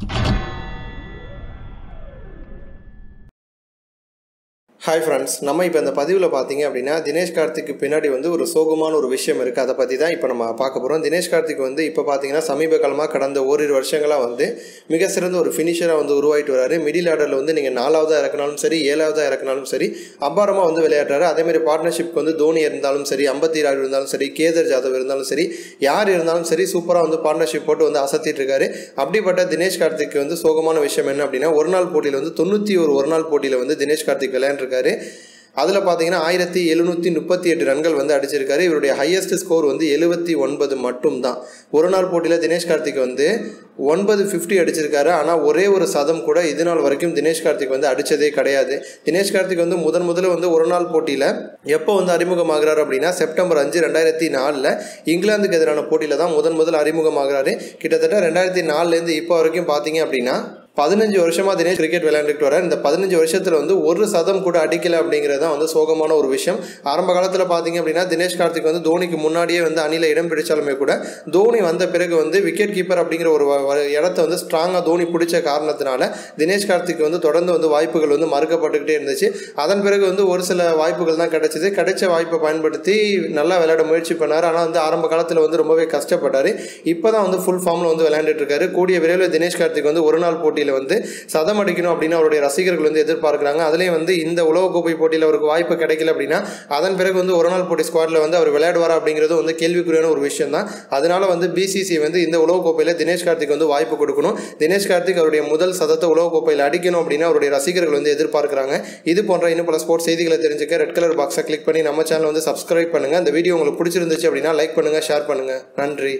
you hi friends நம்ம இப்போ இந்த பதிவில் பார்த்தீங்க அப்படின்னா தினேஷ் கார்த்திக்கு பின்னாடி வந்து ஒரு சோகமான ஒரு விஷயம் இருக்குது அதை பற்றி தான் இப்போ நம்ம பார்க்க போகிறோம் தினேஷ் கார்த்திக் வந்து இப்போ பார்த்தீங்கன்னா சமீப காலமாக கடந்த ஓரிரு வருஷங்களாக வந்து மிக சிறந்த ஒரு ஃபினிஷராக வந்து உருவாகிட்டு வராரு. மிடில் ஆர்டரில் வந்து நீங்கள் நாலாவதாக இறக்குனாலும் சரி ஏழாவதாக இறக்குனாலும் சரி அபாரமாக வந்து விளையாடுறாரு. அதேமாதிரி பார்ட்னர்ஷிப்க்கு வந்து தோனி இருந்தாலும் சரி அம்பத்தி ராஜ் இருந்தாலும் சரி கேதர் ஜாதவ் இருந்தாலும் சரி யார் இருந்தாலும் சரி சூப்பராக வந்து பார்ட்னர்ஷிப் போட்டு வந்து அசத்திட்டு இருக்காரு. அப்படிப்பட்ட தினேஷ் கார்த்திக் வந்து சோகமான விஷயம் என்ன அப்படின்னா ஒரு நாள் போட்டியில் வந்து தொண்ணூற்றி ஒரு ஒரு நாள் போட்டியில் வந்து தினேஷ் கார்த்திக் விளையாண்டுருக்காரு. அதில் பார்த்தீங்கன்னா ஆயிரத்தி எழுநூற்றி முப்பத்தி எட்டு ரன்கள் வந்து அடிச்சிருக்காரு. இவருடைய ஹையஸ்ட் ஸ்கோர் வந்து எழுபத்தி ஒன்பது மட்டும்தான். ஒரு நாள் போட்டியில் தினேஷ் கார்த்திக் வந்து ஒன்பது ஃபிஃப்டி அடிச்சிருக்காரு. ஆனால் ஒரே ஒரு சதம் கூட இது நாள் வரைக்கும் தினேஷ் கார்த்திக் வந்து அடித்ததே கிடையாது. தினேஷ் கார்த்திக் வந்து முதன் முதல்ல வந்து ஒரு நாள் போட்டியில் எப்போ வந்து அறிமுகமாகிறாரு அப்படின்னா செப்டம்பர் அஞ்சு ரெண்டாயிரத்தி நாலில் இங்கிலாந்துக்கு எதிரான போட்டியில் தான் முதன் முதல் அறிமுகமாகிறாரு. கிட்டத்தட்ட ரெண்டாயிரத்தி நாலுலேருந்து இப்போ வரைக்கும் பார்த்தீங்க அப்படின்னா பதினஞ்சு வருஷமாக தினேஷ் கிரிக்கெட் விளையாண்டுட்டு வரேன் இந்த பதினஞ்சு வருஷத்தில் வந்து ஒரு சதம் கூட அடிக்கல அப்படிங்கிறது தான் வந்து சோகமான ஒரு விஷயம். ஆரம்ப காலத்தில் பார்த்தீங்க அப்படின்னா தினேஷ் கார்த்திக் வந்து தோனிக்கு முன்னாடியே வந்து அணியில் இடம் பிடிச்சாலுமே கூட தோனி வந்த பிறகு வந்து விக்கெட் கீப்பர் அப்படிங்கிற ஒரு வ- இடத்த வந்து ஸ்ட்ராங்காக தோனி பிடிச்ச காரணத்தினால தினேஷ் கார்த்திக் வந்து தொடர்ந்து வந்து வாய்ப்புகள் வந்து மறுக்கப்பட்டுக்கிட்டே இருந்துச்சு. அதன் பிறகு வந்து ஒரு சில வாய்ப்புகள் தான் கிடைச்சிது. கிடைச்ச வாய்ப்பை பயன்படுத்தி நல்லா விளையாட முயற்சி பண்ணார். ஆனால் வந்து ஆரம்ப காலத்தில் வந்து ரொம்பவே கஷ்டப்பட்டார். இப்போ தான் வந்து ஃபுல் ஃபார்மில் வந்து விளையாண்டுட்டு இருக்காரு. கூடிய விரைவில் தினேஷ் கார்த்திக் வந்து ஒரு நாள் போட்டியில் வந்து சதம் அடிக்கணும் அப்படின்னு அவருடைய ரசிகர்கள் வந்து எதிர்பார்க்குறாங்க. அதுலேயும் வந்து இந்த உலகக்கோப்பை போட்டியில் அவருக்கு வாய்ப்பு கிடைக்கல அப்படின்னா அதன் பிறகு வந்து ஒரு நாள் போட்டி ஸ்குவாடில் வந்து அவர் விளையாடுவாரா அப்படிங்கிறது வந்து கேள்விக்குறியான ஒரு விஷயம் தான் அதனால வந்து பிசிசி வந்து இந்த உலகக்கோப்பையில் தினேஷ் கார்த்திக் வந்து வாய்ப்பு கொடுக்கணும். தினேஷ் கார்த்திக் அவருடைய முதல் சதத்தை உலகக்கோப்பையில் அடிக்கணும் அப்படின்னு அவருடைய ரசிகர்கள் வந்து எதிர்பார்க்குறாங்க. இது போன்ற இன்னும் பல ஸ்போர்ட்ஸ் செய்திகளை தெரிஞ்சுக்க ரெட் கலர் பாக்ஸை கிளிக் பண்ணி நம்ம சேனல் வந்து சப்ஸ்கிரைப் பண்ணுங்கள் அந்த வீடியோ உங்களுக்கு பிடிச்சிருந்துச்சு அப்படின்னா லைக் பண்ணுங்கள் ஷேர் பண்ணுங்கள் நன்றி.